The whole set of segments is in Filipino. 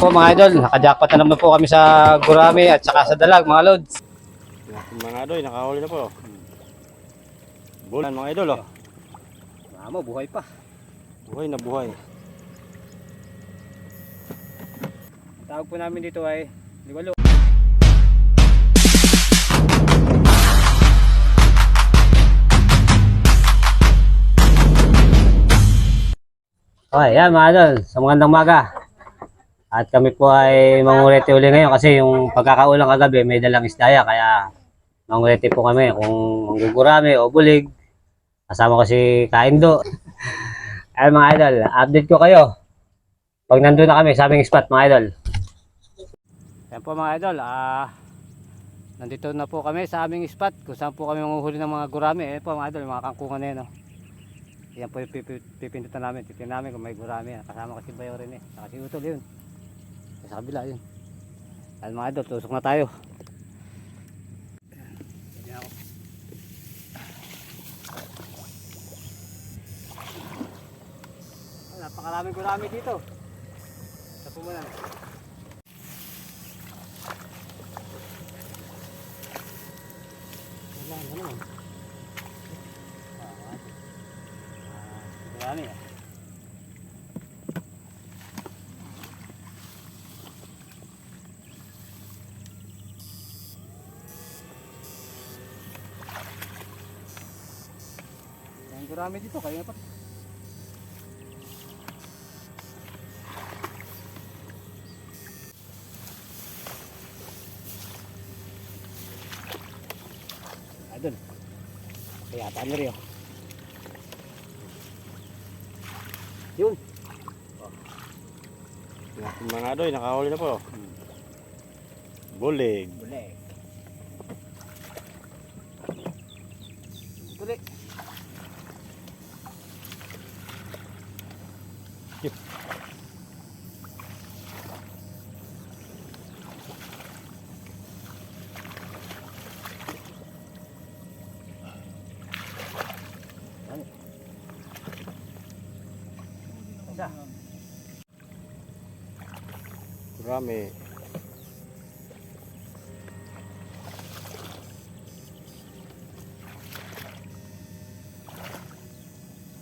Po mga idol, nakajakpat na naman po kami sa gurami at saka sa dalag mga lods. Mga adoy, nakahuli na po. Bulan mga idol oh. Buhay pa. Buhay na buhay. Ang tawag po namin dito ay liwalo. Okay, yan mga idol, sa magandang maga. At kami po ay mangulete uli ngayon kasi yung pagkakaulang kagabi may dalang isdaya kaya mangulete po kami kung manggugurami o bulig. Kasama ko si Kaindo. Ayun mga idol, update ko kayo. Pag nandun na kami sa aming spot mga idol. Yan po mga idol, ah nandito na po kami sa aming spot kung saan po kami manguhuli ng mga gurami. Ayan po mga idol, mga kangkungan na yun. Oh. Yan po yung pipi- pipindutan namin. Titignan namin kung may gurami. Kasama ko si Bayo rin eh. Saka si Utol yun. Sa kabila yun. Ayan mga idol, tusok na tayo. Ah, Napakaraming gurami dito. Sa pumunan. Wala na naman. Ah, Gurami ah. Gurami dito, kaya pa. Adun. Kaya tani rin. Yun. Mga adoy, nakahuli na po. Bulig. Bulik. Bulik. Yun. Isa. Rami.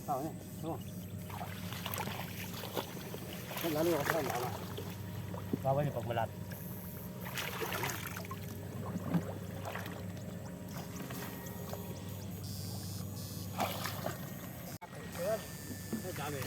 Tao na. Tama. Lalo ako sa lama. Bawal yung pag malapit. Dami.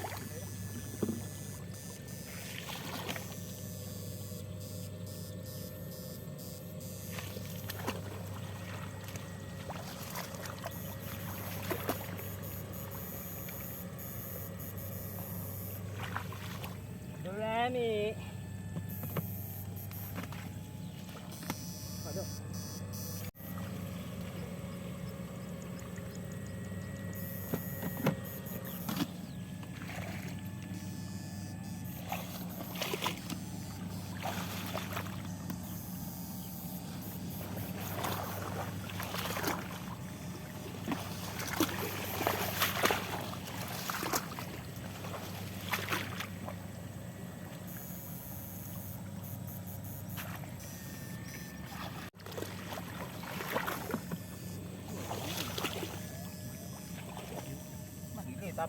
Durami. Ano?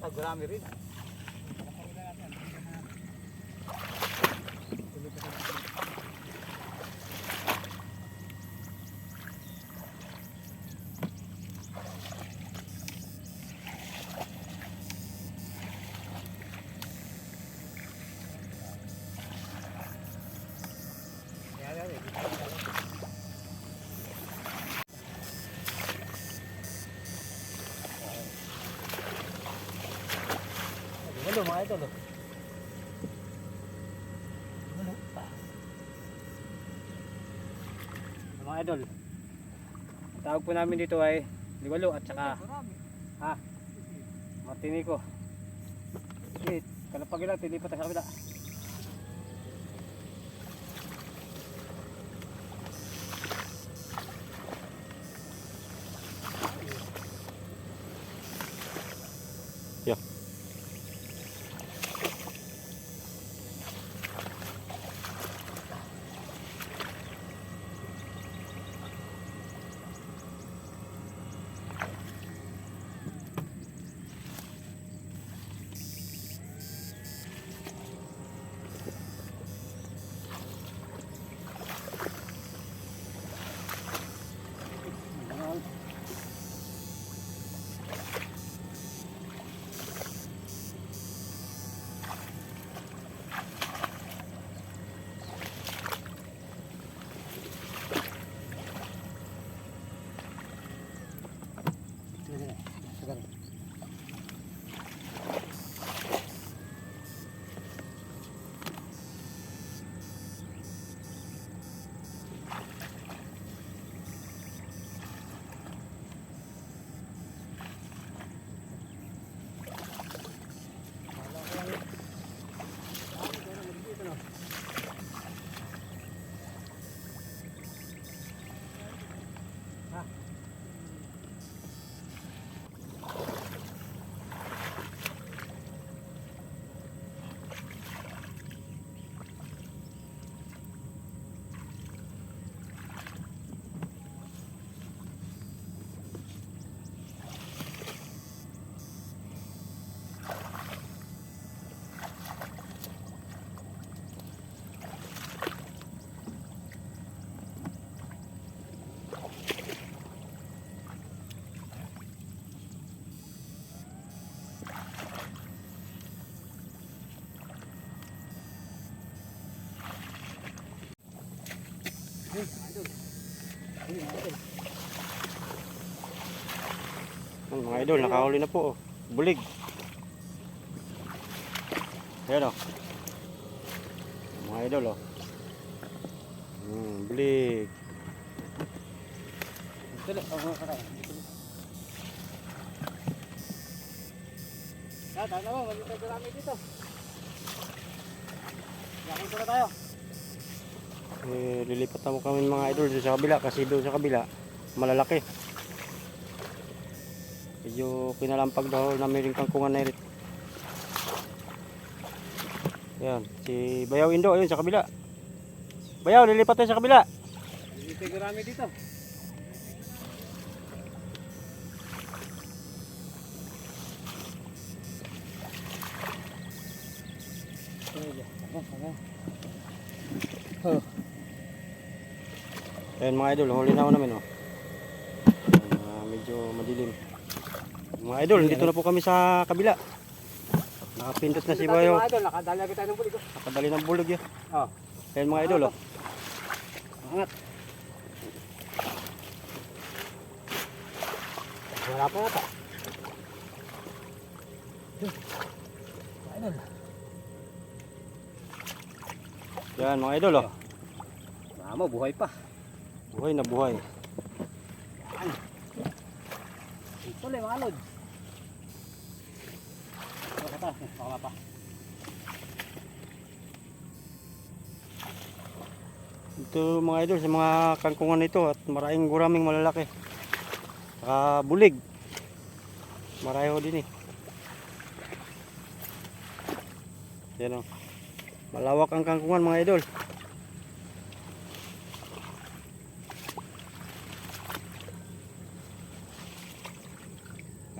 Pag gurami rin. Hello mga idol. Hello. Mga idol. ang Tawag po namin dito ay liwalo at saka ha Martinico. Wait, kalapag lang, tilipat sa kabila. Mga idol, nakahuli na po. Oh. Bulig. Ayan oh. Mga idol oh. Hmm, bulig. Ah, tama mo, magiging kami dito. Yakin ko na. Eh, lilipat na mo kami mga idol sa kabila kasi doon sa kabila malalaki. Medyo kinalampag daw na rin kangkungan na rin. Yan, si Bayaw Indo ayun sa kabila. Bayaw, lilipat tayo sa kabila. Magiging kami dito. Ayan mga idol, huli na ako namin oh. Ah, medyo madilim. Mga idol, dito na po kami sa kabila. Nakapindot na si Bayaw. Mga idol, nakadali agad tayo ng bulig. oh. Nakadali ng bulog yun. Oh. Ayan mga idol oh. Angat. Wala pa yata. Idol. Yan mga idol oh. Mama, buhay pa. Buhay na buhay. Ito lang, mga. Wala pa. Ito mga idol sa mga kangkungan nito at maraming guraming malalaki. Saka bulig. Marayo din eh. Yan oh. Malawak ang kangkungan mga idol.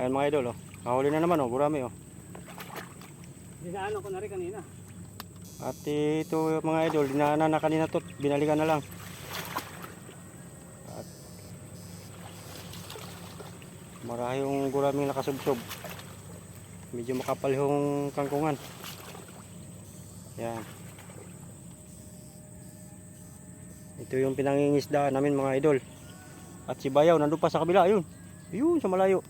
Ayan mga idol oh. Kahuli na naman oh, gurami oh. Dinaanan ko na rin kanina. At ito mga idol, dinaanan na kanina to, binalikan na lang. At marahing guraming nakasubsob. Medyo makapal yung kangkungan. Yan. Ito yung pinangingisdaan namin mga idol. At si Bayaw nandun pa sa kabila, ayun. Ayun sa malayo.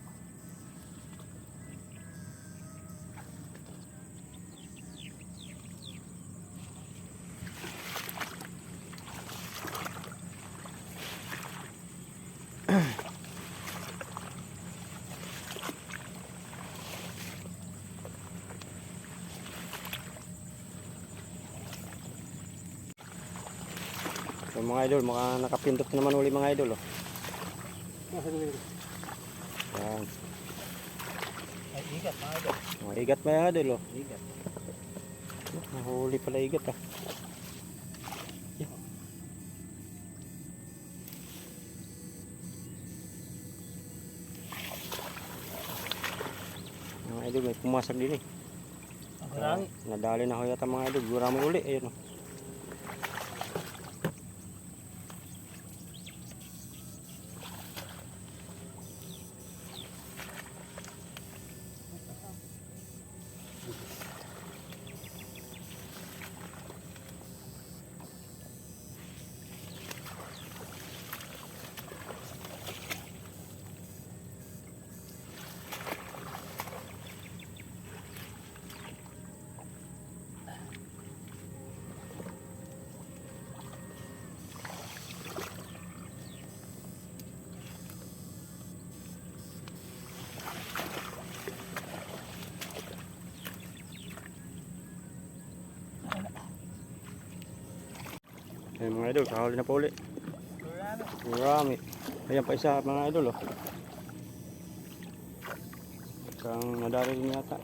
Mga idol, mga nakapindot na naman uli mga idol. Oh. Yan. Ay, igat mga idol. Mga igat mga idol. Oh. Igat. Nahuli pala igat ah. Mga idol, may pumasag din eh. Nadali na ho yata mga idol. Gurami uli. Ayun oh. Ayun mga idol, kahuli na pa uli. Marami. Ayan pa isa mga idol oh. Isang nadari din yata.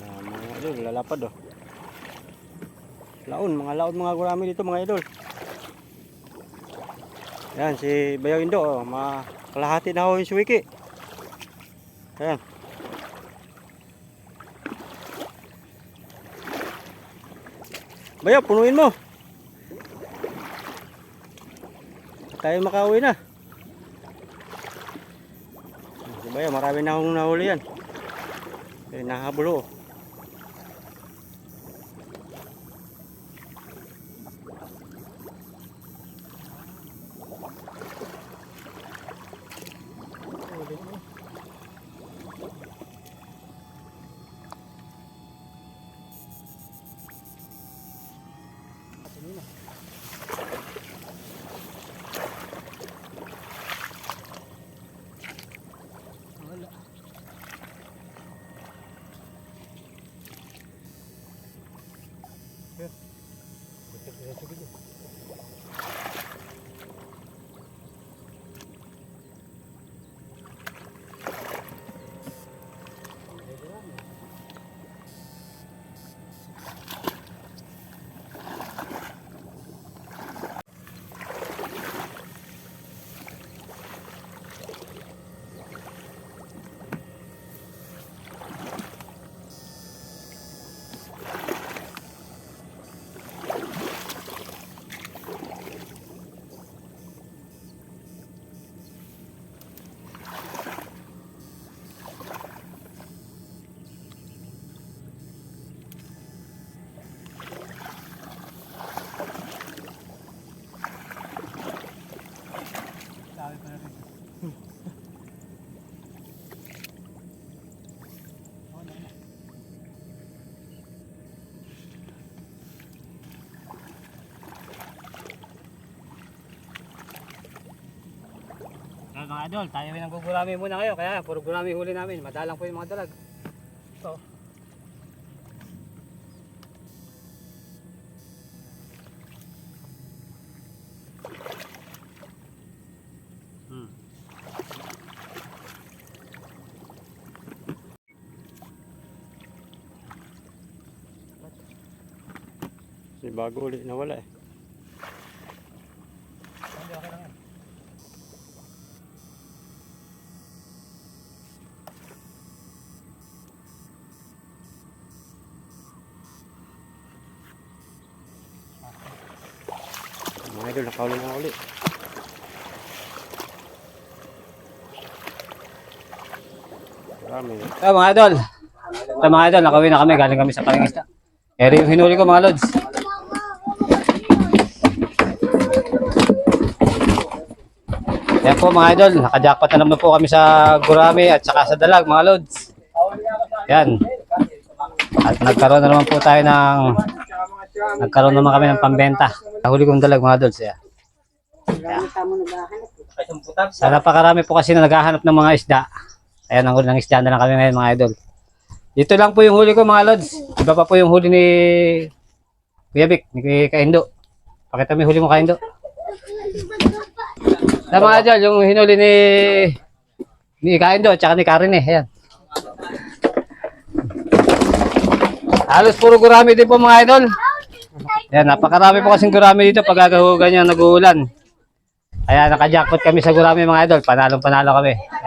Ayan, mga idol, lalapad oh. Laon, mga laon mga gurami dito mga idol. Ayan, si Bayaw Indo oh, mga kalahati na ho yung suwiki. Ayan. Bayaw, punuin mo. Tayo makauwi na. Si Bayaw, marami na akong nahuli yan. Eh, nahabol oh. Yan mga idol, tayo ay nanggugurami muna kayo. Kaya puro gurami huli namin. Madalang po yung mga dalag. Ito. Hmm. Si bago ulit nawala eh. Hindi, okay lang yan. Mga idol, nakaulo na ulit. Ito mga idol. Ito mga idol, nakawin na kami. Galing kami sa pangingisda. Eri yung hinuli ko mga lods. Yan po mga idol, nakajackpot na naman po kami sa gurami at saka sa dalag mga lods. Yan. At nagkaroon na naman po tayo ng nagkaroon naman kami ng pambenta. Nahuli kong dalag mga lods. Yan. Sa napakarami po kasi na naghahanap ng mga isda. Ayan, ang huli ng isda na lang kami ngayon mga idol. Dito lang po yung huli ko mga lods. Iba pa po yung huli ni Kuya Vic, ni Kaindo. Pakita mo yung huli mo Kaindo. Sa mga idol, yung hinuli ni ni Kaindo at saka ni Karen eh. Ayan. Halos puro gurami din po mga idol. Ayan, napakarami po kasing gurami dito pag gagahugan niya nag-uulan. Kaya naka-jackpot kami sa gurami mga idol. Panalong panalo kami. Ayan.